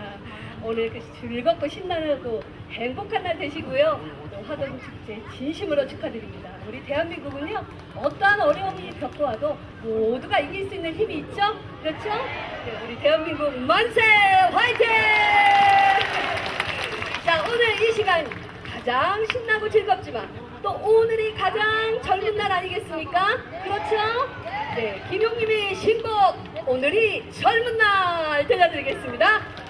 싶습니다. 오늘 그 즐겁고 신나고 행복한 날 되시고요. 또 화동 축제 진심으로 축하드립니다. 우리 대한민국은요 어떠한 어려움이 겪고 와도 모두가 이길 수 있는 힘이 있죠. 그렇죠? 네, 우리 대한민국 만세 화이팅! 자 오늘 이 시간 가장 신나고 즐겁지만 또 오늘이 가장 젊은 날 아니겠습니까? 그렇죠? 네, 김용님의 신곡 오늘이 젊은 날 들려드리겠습니다.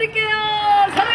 부탁드릴게요. 사랑